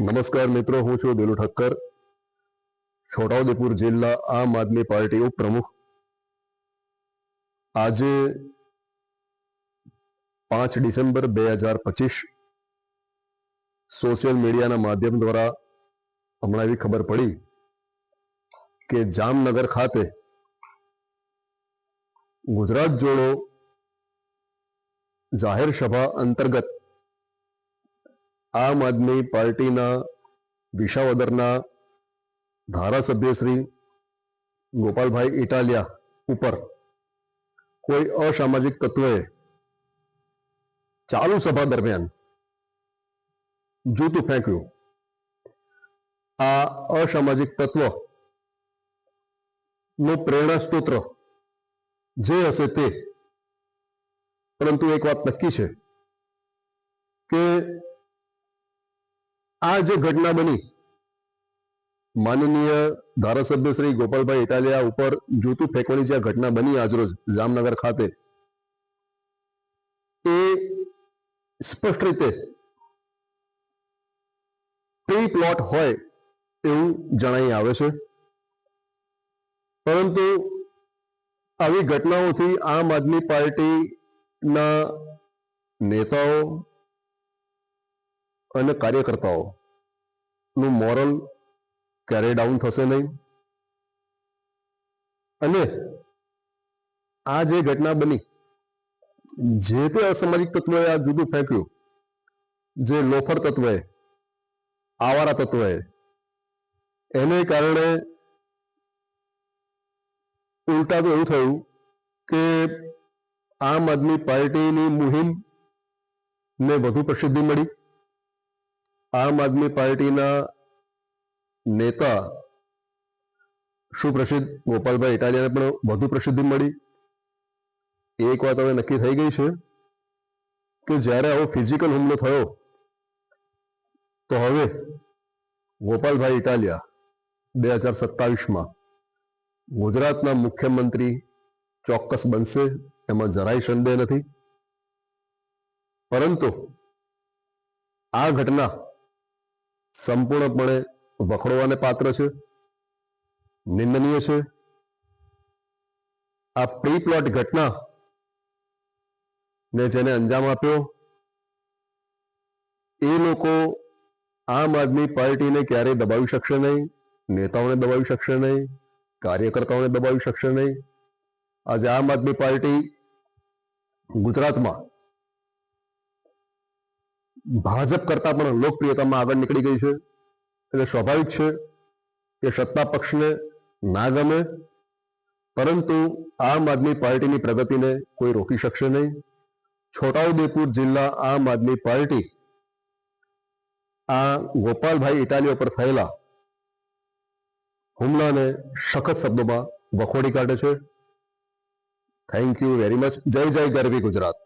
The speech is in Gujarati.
નમસ્કાર મિત્રો, હું છું દિલુ ઠક્કર. છોટાઉદેપુર જિલ્લા આમ આદમી પાર્ટી ઉપપ્રમુખ આજે પાંચ ડિસેમ્બર બે હજાર પચીસ સોશિયલ મીડિયાના માધ્યમ દ્વારા હમણાં એવી ખબર પડી કે જામનગર ખાતે ગુજરાત જોડો જાહેર સભા અંતર્ગત આમ આદમી પાર્ટીના વિસાવદરના ધારાસભ્ય શ્રી ગોપાલભાઈ ઇટાલિયા ઉપર કોઈ અસામાજિક તત્વએ ચાલુ સભા દરમિયાન જૂતું ફેંક્યું. આ અસામાજિક તત્વ નો પ્રેરણા સ્ત્રોત્ર જે હશે તે, પરંતુ એક વાત નક્કી છે કે આ જે ઘટના બની, માનનીય ધારાસભ્ય શ્રી ગોપાલભાઈ ઇટાલિયા ઉપર જૂતું ફેંકવાની જે આ ઘટના બની આજરોજ જામનગર ખાતે, એ સ્પષ્ટ રીતે પ્રી પ્લોટ હોય એવું જણાઈ આવે છે. પરંતુ આવી ઘટનાઓથી આમ આદમી પાર્ટીના નેતાઓ અને કાર્યકર્તાઓનું મોરલ ક્યારેય ડાઉન થશે નહીં. અને આ જે ઘટના બની, જે તે અસામાજિક તત્વોએ આ જુદું ફેંક્યું, જે લોફર તત્વએ, આવારા તત્વએ, એને કારણે ઉલટા તો એવું થયું કે આમ આદમી પાર્ટીની મુહિમ ને વધુ પ્રસિદ્ધિ મળી. આમ આદમી પાર્ટીના નેતા સુપ્રસિદ્ધ ગોપાલભાઈ ઇટાલિયાને પણ વધુ પ્રસિદ્ધિ મળી. એક વાત હવે નક્કી થઈ ગઈ છે કે જ્યારે આવો ફિઝિકલ હુમલો થયો, તો હવે ગોપાલભાઈ ઇટાલિયા બે હજાર સત્તાવીસમાં ગુજરાતના મુખ્યમંત્રી ચોક્કસ બનશે, એમાં જરાય સંદેહ નથી. પરંતુ આ ઘટના સંપૂર્ણપણે વખોડવાને પાત્ર છે, નિંદનીય છે. આ પ્રી પ્લોટ ઘટના ને જેને અંજામ આપ્યો, એ લોકો આમ આદમી પાર્ટીને ક્યારેય દબાવી શકશે નહીં, નેતાઓને દબાવી શકશે નહીં, કાર્યકર્તાઓને દબાવી શકશે નહીં. આજે આમ આદમી પાર્ટી ગુજરાતમાં ભાજપ કરતા પણ લોકપ્રિયતામાં આગળ નીકળી ગઈ છે. એટલે સ્વાભાવિક છે કે સત્તા પક્ષને ના ગમે, પરંતુ આમ આદમી પાર્ટીની પ્રગતિને કોઈ રોકી શકશે નહીં. છોટાઉદેપુર જિલ્લા આમ આદમી પાર્ટી આ ગોપાલભાઈ ઇટાલીઓ પર થયેલા હુમલાને સખત શબ્દોમાં વખોડી કાઢે છે. થેન્ક યુ વેરી મચ જય જય ગરવી ગુજરાત.